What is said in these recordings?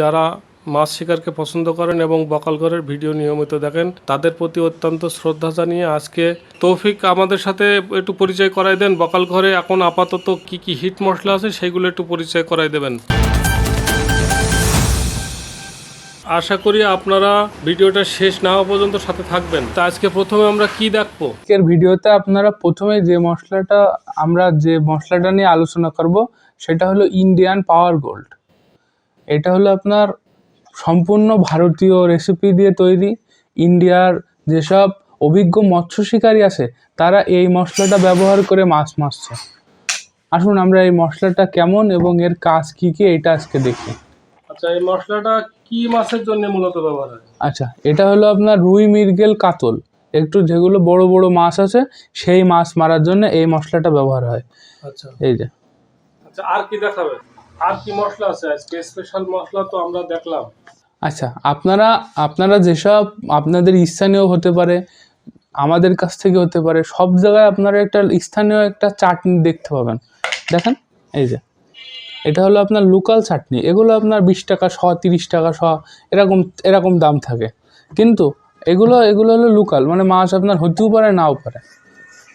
যারা মাছ শিকারকে পছন্দ করেন এবং বকালঘরের ভিডিও নিয়মিত দেখেন, তাদের প্রতি অত্যন্ত শ্রদ্ধা জানিয়ে আজকে তৌফিক আমাদের সাথে একটু পরিচয় করাই দেন। বকালঘরে এখন আপাতত কি কি হিট মশলা আছে সেগুলো একটু পরিচয় করাই দেবেন। আশা করি আপনারা ভিডিওটা শেষ না হওয়া পর্যন্ত সাথে থাকবেন। তা আজকে প্রথমে আমরা কি দেখব? আজকের ভিডিওতে আপনারা প্রথমে যে মশলাটা আমরা যে মশলাটা নিয়ে আলোচনা করব, সেটা হলো ইন্ডিয়ান পাওয়ার গোল্ড এটা হলো আপনার সম্পূর্ণ ভারতীয় রেসিপি দিয়ে তৈরি। ইন্ডিয়ার যেসব অভিজ্ঞ মৎস্য শিকারী আছে তারা এই মশলাটা ব্যবহার করে মাছ মারছে। আসুন আমরা এই মশলাটা কেমন এবং এর কাজ কি কি এটা আজকে দেখি। আচ্ছা এই মশলাটা কি মাছের জন্য মূলত ব্যবহার হয়? আচ্ছা এটা হলো আপনার রুই মৃগেল কাতল। একটু যেগুলো বড় বড় মাছ আছে সেই মাছ মারার জন্য এই মশলাটা ব্যবহার হয়। আচ্ছা। এই যে। আচ্ছা আর কি দেখাবে আর কি মশলা আছে? আজকে স্পেশাল মশলা তো আমরা দেখলাম। আচ্ছা আপনারা আপনারা যেসব আপনাদের স্থানীয় হতে পারে আমাদের কাছ থেকে হতে পারে সব জায়গায় আপনারা একটা স্থানীয় একটা চাটনি দেখতে পাবেন। দেখেন এই যে। এটা হলো আপনার লোকাল চাটনি। এগুলো আপনার বিশ টাকা শ তিরিশ টাকা শ এরকম এরকম দাম থাকে। কিন্তু এগুলো এগুলো হলো লোকাল মানে মাছ আপনার হতেও পারে নাও পারে।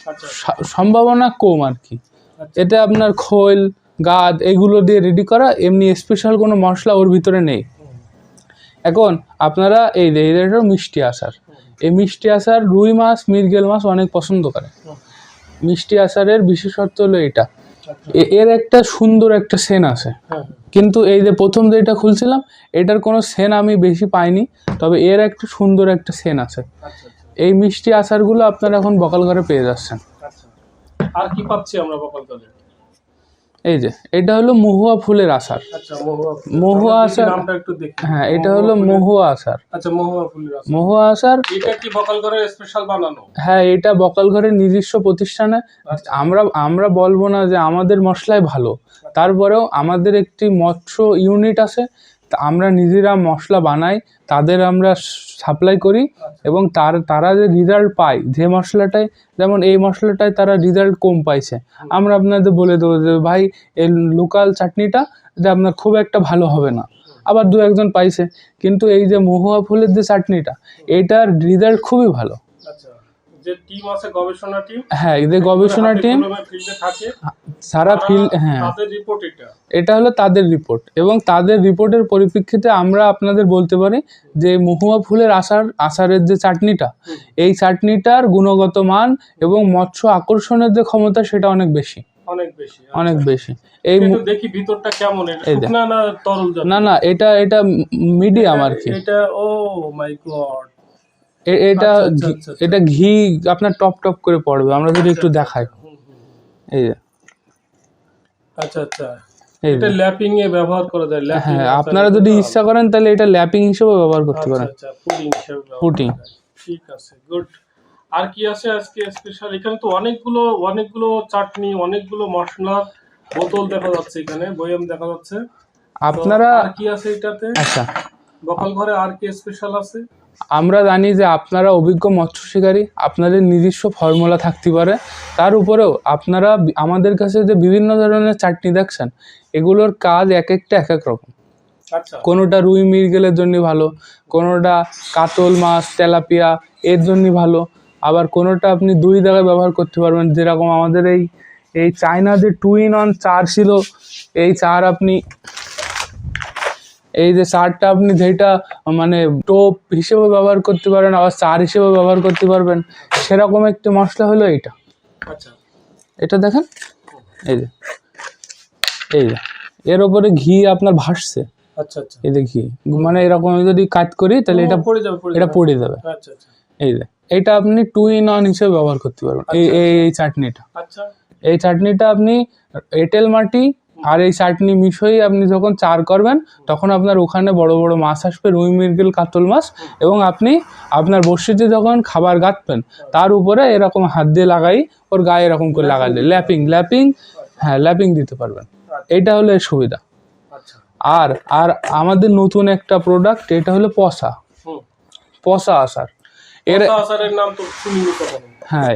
আচ্ছা। সম্ভাবনা কম আর কি। আচ্ছা। এতে আপনার খোল গাদ এগুলো দিয়ে রেডি করা, এমনি স্পেশাল কোনো মশলা ওর ভিতরে নেই। এখন আপনারা এই এটা মিষ্টি আচার। এই মিষ্টি আচার রুই মাছ, মৃগেল মাছ অনেক পছন্দ করে। মিষ্টি আচারের বিশেষত্ব হলো এটা। এর একটা সুন্দর একটা সেন আছে। কিন্তু এই যে প্রথম যেটা খুলছিলাম, এটার কোনো সেন আমি বেশি পাইনি, তবে এর একটা সুন্দর একটা সেন আছে। এই মিষ্টি আচারগুলো আপনারা এখন বকাল ঘরে পেয়ে যাচ্ছেন। আচ্ছা। আর কি পাচ্ছি আমরা বকাল দলে এই যে এটা হলো মহুয়া ফুলের আচার আচ্ছা মহুয়া আচার- হ্যাঁ এটা হলো মহুয়া আচার আচ্ছা মহুয়া আসার মহুয়া আচার হ্যাঁ এটা বকাল ঘরের নিজস্ব প্রতিষ্ঠানে। আচ্ছা। আমরা আমরা বলব না যে আমাদের মশলায় ভালো। তারপরেও আমাদের একটি মৎস্য ইউনিট আছে। আমরা নিজেরা মশলা বানাই, তাদের আমরা সাপ্লাই করি এবং তার, তারা যে রেজাল্ট পায়, যে মশলাটায় যেমন এই মশলাটায় তারা রেজাল্ট কম পাইছে। আমরা আপনাদের বলে দেবো যে, ভাই, এই লোকাল চাটনিটা যে আপনার খুব একটা ভালো হবে না। আবার দু একজন পাইছে, কিন্তু এই যে মহুয়া ফুলের যে চাটনিটা, এটার রেজাল্ট খুবই ভালো। আচ্ছা। যে টিম আছে গবেষণা টিম হ্যাঁ এদের গবেষণা টিম থাকে সারা ফিল্ড হ্যাঁ। তাদের রিপোর্ট এটা। এটা হলো তাদের রিপোর্ট এবং তাদের রিপোর্টের পরিপ্রেক্ষিতে আমরা আপনাদের বলতে পারি যে মহুয়া ফুলের আচার আচারের যে চাটনিটা এই চাটনিটার গুণগত মান এবং মৎস্য আকর্ষণের যে ক্ষমতা সেটা অনেক বেশি। অনেক বেশি অনেক বেশি। এই দেখি ভিতরটা কেমন। শুকনা না তরল না না এটা এটা মিডিয়াম আর কি। এটা ও মাই গড এটা আচ্ছা, আচ্ছা, আচ্ছা। এটা ঘি আপনার টপ টপ করে পড়বে। আমরা যদি একটু দেখাই। এই যে। আচ্ছা আচ্ছা। এটা ল্যাপিং এ ব্যবহার করা যায় হ্যাঁ আপনারা যদি ইচ্ছা করেন তাহলে এটা ল্যাপিং হিসেবে ব্যবহার করতে আচ্ছা পারেন। আচ্ছা পুডিং হিসেবে পুডিং। ঠিক আছে গুড। আর কি আছে আজকে স্পেশাল এখানে তো অনেকগুলো অনেকগুলো চাটনি অনেকগুলো মশলা বোতল দেখা যাচ্ছে এখানে বয়াম দেখা যাচ্ছে। আপনারা আর কি আছে এটাতে? আচ্ছা। বকাল ঘরে আর কি স্পেশাল আছে? আমরা জানি যে আপনারা অভিজ্ঞ মৎস্য শিকারী আপনাদের নিজস্ব ফর্মুলা থাকতে পারে। তার উপরেও আপনারা আমাদের কাছে যে বিভিন্ন ধরনের চাটনি দেখছেন এগুলোর কাজ এক একটা এক এক রকম। আচ্ছা। কোনোটা রুই মৃগেলের জন্য ভালো কোনোটা কাতল মাছ তেলাপিয়া এর জন্য ভালো আবার কোনোটা আপনি দুই জায়গায় ব্যবহার করতে পারবেন। যেরকম আমাদের এই এই চায়না যে টু ইন অন চার ছিল এই চার আপনি এই যে চারটা আপনি যেটা মানে টোপ হিসেবে ব্যবহার করতে পারেন আবার চার হিসেবে ব্যবহার করতে পারবেন সেরকম একটি মশলা হলো এইটা। আচ্ছা। এটা দেখেন এই যে এই যে এর ওপরে ঘি আপনার ভাসছে। আচ্ছা আচ্ছা। এই যে ঘি মানে এরকম যদি কাজ করি তাহলে এটা পড়ে যাবে এটা পড়ে যাবে। আচ্ছা আচ্ছা। এই যে এটা আপনি টু ইন ওয়ান হিসেবে ব্যবহার করতে পারবেন এই এই এই চাটনিটা। আচ্ছা। এই চাটনিটা আপনি এঁটেল মাটি আর এই চাটনি মিশিয়ে আপনি যখন চার করবেন তখন আপনার ওখানে বড় বড় মাছ আসবে রুই মৃগেল কাতল মাছ এবং আপনি আপনার বর্ষিতে যখন খাবার গাঁথবেন তার উপরে এরকম হাত দিয়ে লাগাই ওর গায়ে এরকম করে লাগালে ল্যাপিং ল্যাপিং হ্যাঁ ল্যাপিং দিতে পারবেন। এটা হলো এর সুবিধা। আচ্ছা। আর আর আমাদের নতুন একটা প্রোডাক্ট এটা হলো পসা পসা আসার এর পচা আচারের নাম তো শুনিনি কখনো। হ্যাঁ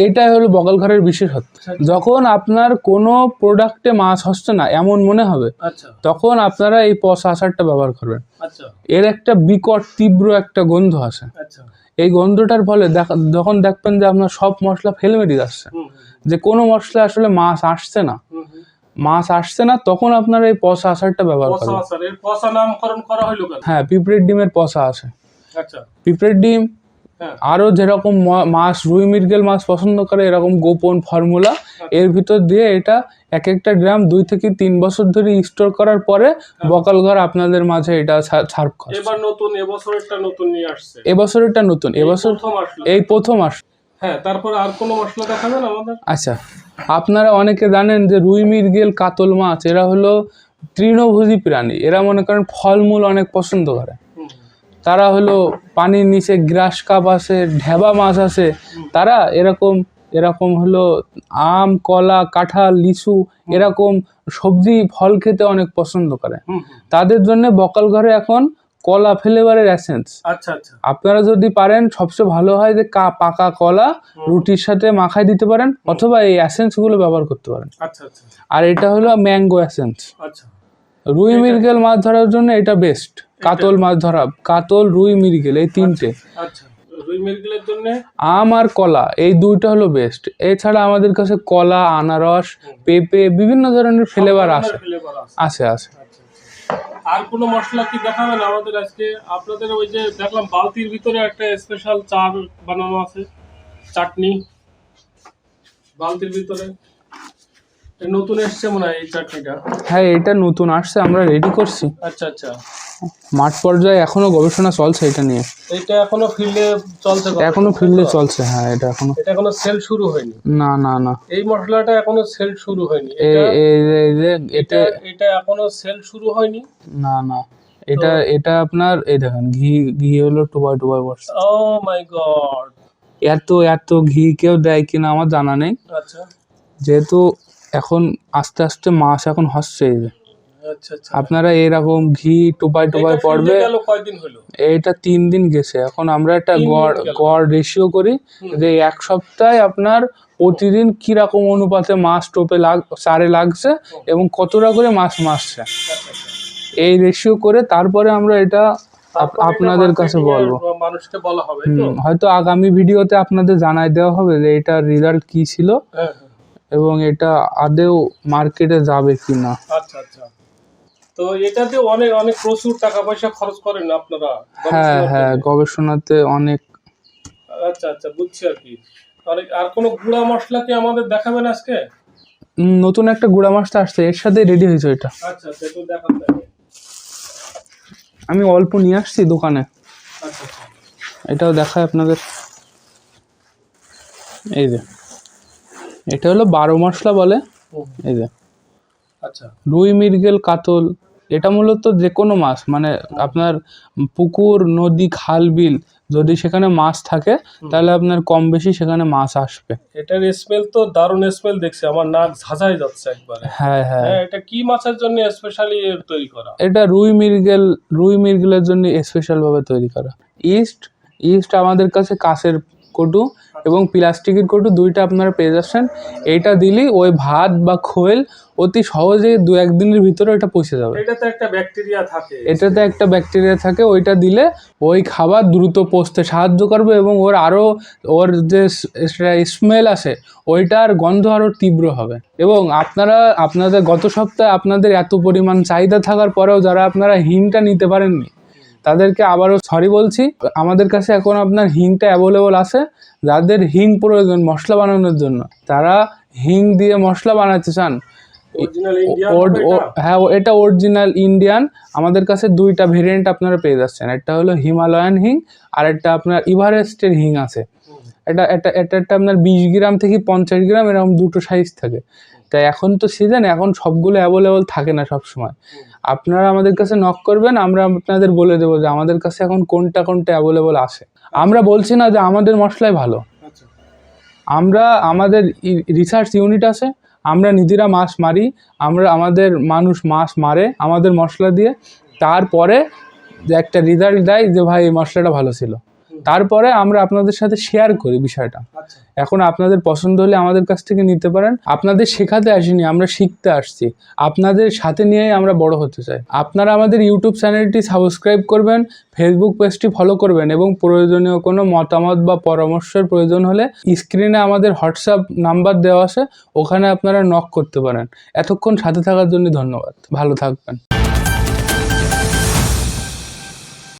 এটাই হলো বগল ঘরের বিশেষত্ব যখন আপনার কোনো প্রোডাক্টে মাছ হচ্ছে না এমন মনে হবে আচ্ছা। তখন আপনারা এই পস আচারটা ব্যবহার করবেন। আচ্ছা। এর একটা বিকট তীব্র একটা গন্ধ আছে আচ্ছা। এই গন্ধটার ফলে যখন দেখবেন যে আপনার সব মশলা ফেলে বেরিয়ে যাচ্ছে যে কোনো মশলা আসলে মাছ আসছে না। মাছ আসছে না তখন আপনারা এই পসা আচারটা ব্যবহার পচা করবেন। হ্যাঁ পিঁপড়ের ডিমের পসা আছে আচ্ছা। পিঁপড়ের ডিম আরও যেরকম মাছ রুই মৃগেল মাছ পছন্দ করে এরকম গোপন ফর্মুলা এর ভিতর দিয়ে এটা এক একটা গ্রাম দুই থেকে তিন বছর ধরে স্টোর করার পরে বকাল ঘর আপনাদের মাঝে এটা ছাড় করে এবার নতুন এবছরেরটা নতুন নিয়ে আসছে। এবছর এটা নতুন এবছর এই প্রথম আস হ্যাঁ তারপরে আর কোনো মশলা দেখাবেন আমাদের? আচ্ছা আপনারা অনেকে জানেন যে রুই মৃগেল কাতল মাছ এরা হলো তৃণভোজী প্রাণী। এরা মনে করেন ফলমূল অনেক পছন্দ করে। তারা হলো পানির নিচে গ্রাস কাপ আছে ঢেবা মাছ আছে। তারা এরকম এরকম হলো আম কলা কাঁঠাল লিচু এরকম সবজি ফল খেতে অনেক পছন্দ করে। তাদের জন্য বকাল ঘরে এখন কলা ফ্লেভারের অ্যাসেন্স আচ্ছা আচ্ছা। আপনারা যদি পারেন সবচেয়ে ভালো হয় যে কা পাকা কলা রুটির সাথে মাখায় দিতে পারেন অথবা এই অ্যাসেন্সগুলো ব্যবহার করতে পারেন। আচ্ছা আর এটা হলো ম্যাঙ্গো অ্যাসেন্স আচ্ছা। রুই মৃগেল মাছ ধরার জন্য এটা বেস্ট কাতল মাছ ধরা কাতল রুই মৃগেল এই তিনটে। আচ্ছা। রুই মিরগিলের জন্য? আম আর কলা এই দুইটা হলো বেস্ট এছাড়া আমাদের কাছে কলা আনারস পেঁপে বিভিন্ন ধরনের ফ্লেভার আছে। আছে। আছে আচ্ছা, আচ্ছা। আর কোনো মশলা কি দেখাবেন আমাদের আজকে? আপনাদের ওই যে দেখলাম বালতির ভিতরে একটা স্পেশাল চা বানানো আছে চাটনি। বালতির ভিতরে। নতুন এসছে মনে হয় এই চাটনিটা। হ্যাঁ এটা নতুন আসছে আমরা রেডি করছি। আচ্ছা আচ্ছা। মাঠ পর্যায়ে এখনও গবেষণা চলছে এটা নিয়ে। এটা এখনও ফিল্ডে চলছে কত? এখনও ফিল্ডে চলছে হ্যাঁ এটা এখনও। এটা এখনও সেল শুরু হয়নি? না না না। এই মশলাটা এখনও সেল শুরু হয়নি। এটা এটা এখনও সেল শুরু হয়নি। না না। এটা এটা আপনার এই দেখেন ঘি ঘি হলো টুবাই টুবাই ও মাই গড এত এত ঘি কেউ দেয় কিনা আমার জানা নেই। আচ্ছা। যেহেতু এখন আস্তে আস্তে মাছ এখন হচ্ছে আচ্ছা আচ্ছা। আপনারা এরকম ঘি টোপাই টোপাই পড়বে field এ গেল কয়দিন হলো? এইটা তিন দিন গেছে। এখন আমরা একটা গড় গড় রেশিও করি যে এক সপ্তাহে আপনার প্রতিদিন কীরকম অনুপাতে মাছ টোপে লাগ চারে লাগছে এবং কতটা করে মাছ মারছে। আচ্ছা এই রেশিও করে তারপরে আমরা এটা এটা আপনাদের কাছে বলব। মানুষকে বলা হবে হয়তো আগামী ভিডিওতে আপনাদের জানাই দেওয়া হবে যে এটার রেজাল্ট কি ছিল। হ্যাঁ হ্যাঁ। এবং এটা আদেও মার্কেটে যাবে কি না আচ্ছা আচ্ছা। তো এটাতে অনেক অনেক প্রচুর টাকা পয়সা খরচ করেন আপনারা? হ্যাঁ হ্যাঁ গবেষণাতে অনেক। আচ্ছা আচ্ছা বুঝছি আর কি। আর কোনো গুঁড়া মশলা কি আমাদের দেখাবেন আজকে? নতুন একটা গুড়া মাছটা আসছে এর সাথে রেডি হয়েছে এটা। আচ্ছা আচ্ছা দেখান আমি অল্প নিয়ে আসছি দোকানে। আচ্ছা আচ্ছা। এটাও দেখায় আপনাদের। এই যে। এটা হলো বারো মশলা বলে। এই যে। আচ্ছা। রুই মৃগেল কাতল এটা মূলত যে কোনো মাছ মানে আপনার পুকুর নদী খাল বিল যদি সেখানে মাছ থাকে তাহলে আপনার কম বেশি সেখানে মাছ আসবে। এটার স্মেল তো দারুণ স্মেল দেখছি আমার নাক ঝাঁঝাই যাচ্ছে একবারে। হ্যাঁ হ্যাঁ। হ্যাঁ এটা কি মাছের জন্য স্পেশালি তৈরি করা? এটা রুই মৃগেল রুই মৃগেলের জন্য স্পেশাল ভাবে তৈরি করা। ইস্ট ইস্ট আমাদের কাছে কাঁচের কটু এবং প্লাস্টিকের কটু দুইটা আপনারা পেয়ে যাচ্ছেন। এইটা দিলেই ওই ভাত বা খোয়েল অতি সহজে দু একদিনের ভিতরে ওটা পচে যাবে। এটাতে একটা ব্যাকটেরিয়া থাকে। এটাতে একটা ব্যাকটেরিয়া থাকে ওইটা দিলে ওই খাবার দ্রুত পচতে সাহায্য করবে এবং ওর আরও ওর যে স্মেল আসে ওইটার গন্ধ আরও তীব্র হবে। এবং আপনারা আপনাদের গত সপ্তাহে আপনাদের এত পরিমাণ চাহিদা থাকার পরেও যারা আপনারা হিংটা নিতে পারেননি তাদেরকে আবারও সরি বলছি। আমাদের কাছে এখন আপনার হিংটা অ্যাভেলেবল আছে যাদের হিং প্রয়োজন মশলা বানানোর জন্য। তারা হিং দিয়ে মশলা বানাতে চান। হ্যাঁ ও- এটা? অরিজিনাল ইন্ডিয়ান আমাদের কাছে দুইটা ভেরিয়েন্ট আপনারা পেয়ে যাচ্ছেন। একটা হলো হিমালয়ান হিং আর একটা আপনার ইভারেস্টের হিং আছে। এটা এটা এটা একটা আপনার বিশ গ্রাম থেকে পঞ্চাশ গ্রাম এরকম দুটো সাইজ থাকে। তাই এখন তো সিজন এখন সবগুলো অ্যাভেলেবল থাকে না সব সময় আপনারা আমাদের কাছে নক করবেন আমরা আপনাদের বলে দেবো যে আমাদের কাছে এখন কোনটা কোনটা অ্যাভেলেবল আছে। আমরা বলছি না যে আমাদের মশলাই ভালো। আচ্ছা। আমরা আমাদের রিসার্চ ইউনিট আছে আমরা নিজেরা মাছ মারি আমরা আমাদের মানুষ মাছ মারে আমাদের মশলা দিয়ে তারপরে যে একটা রেজাল্ট দেয় যে ভাই এই মশলাটা ভালো ছিল। তারপরে আমরা আপনাদের সাথে শেয়ার করি বিষয়টা। আচ্ছা। এখন আপনাদের পছন্দ হলে আমাদের কাছ থেকে নিতে পারেন। আপনাদের শেখাতে আসিনি আমরা শিখতে আসছি। আপনাদের সাথে নিয়েই আমরা বড় হতে চাই। আপনারা আমাদের ইউটিউব চ্যানেলটি সাবস্ক্রাইব করবেন ফেসবুক পেজটি ফলো করবেন এবং প্রয়োজনীয় কোনো মতামত বা পরামর্শের প্রয়োজন হলে স্ক্রিনে আমাদের হোয়াটসঅ্যাপ নাম্বার দেওয়া আছে ওখানে আপনারা নক করতে পারেন। এতক্ষণ সাথে থাকার জন্য ধন্যবাদ। ভালো থাকবেন।